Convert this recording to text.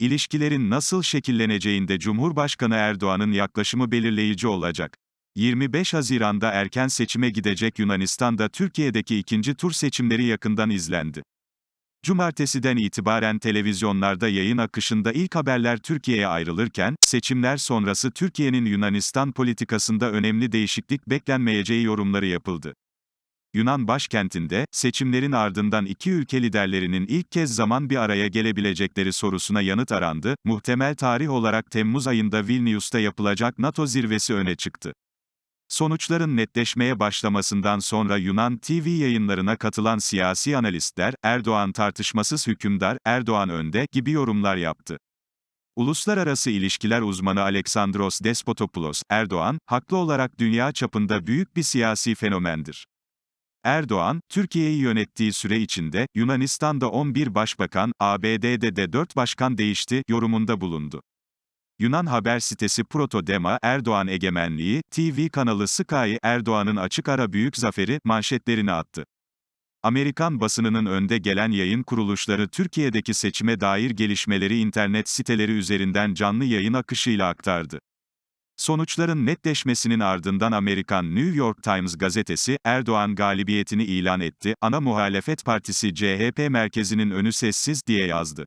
İlişkilerin nasıl şekilleneceğinde Cumhurbaşkanı Erdoğan'ın yaklaşımı belirleyici olacak. 25 Haziran'da erken seçime gidecek Yunanistan'da Türkiye'deki ikinci tur seçimleri yakından izlendi. Cumartesiden itibaren televizyonlarda yayın akışında ilk haberler Türkiye'ye ayrılırken, seçimler sonrası Türkiye'nin Yunanistan politikasında önemli değişiklik beklenmeyeceği yorumları yapıldı. Yunan başkentinde, seçimlerin ardından iki ülke liderlerinin ilk kez zaman bir araya gelebilecekleri sorusuna yanıt arandı, muhtemel tarih olarak Temmuz ayında Vilnius'ta yapılacak NATO zirvesi öne çıktı. Sonuçların netleşmeye başlamasından sonra Yunan TV yayınlarına katılan siyasi analistler, Erdoğan tartışmasız hükümdar, Erdoğan önde, gibi yorumlar yaptı. Uluslararası ilişkiler uzmanı Alexandros Despotopoulos, Erdoğan, haklı olarak dünya çapında büyük bir siyasi fenomendir. Erdoğan, Türkiye'yi yönettiği süre içinde, Yunanistan'da 11 başbakan, ABD'de de 4 başkan değişti, yorumunda bulundu. Yunan haber sitesi Protodema, Erdoğan egemenliği, TV kanalı Sky, Erdoğan'ın açık ara büyük zaferi, manşetlerini attı. Amerikan basınının önde gelen yayın kuruluşları Türkiye'deki seçime dair gelişmeleri internet siteleri üzerinden canlı yayın akışıyla aktardı. Sonuçların netleşmesinin ardından Amerikan New York Times gazetesi, Erdoğan galibiyetini ilan etti, ana muhalefet partisi CHP merkezinin önü sessiz, diye yazdı.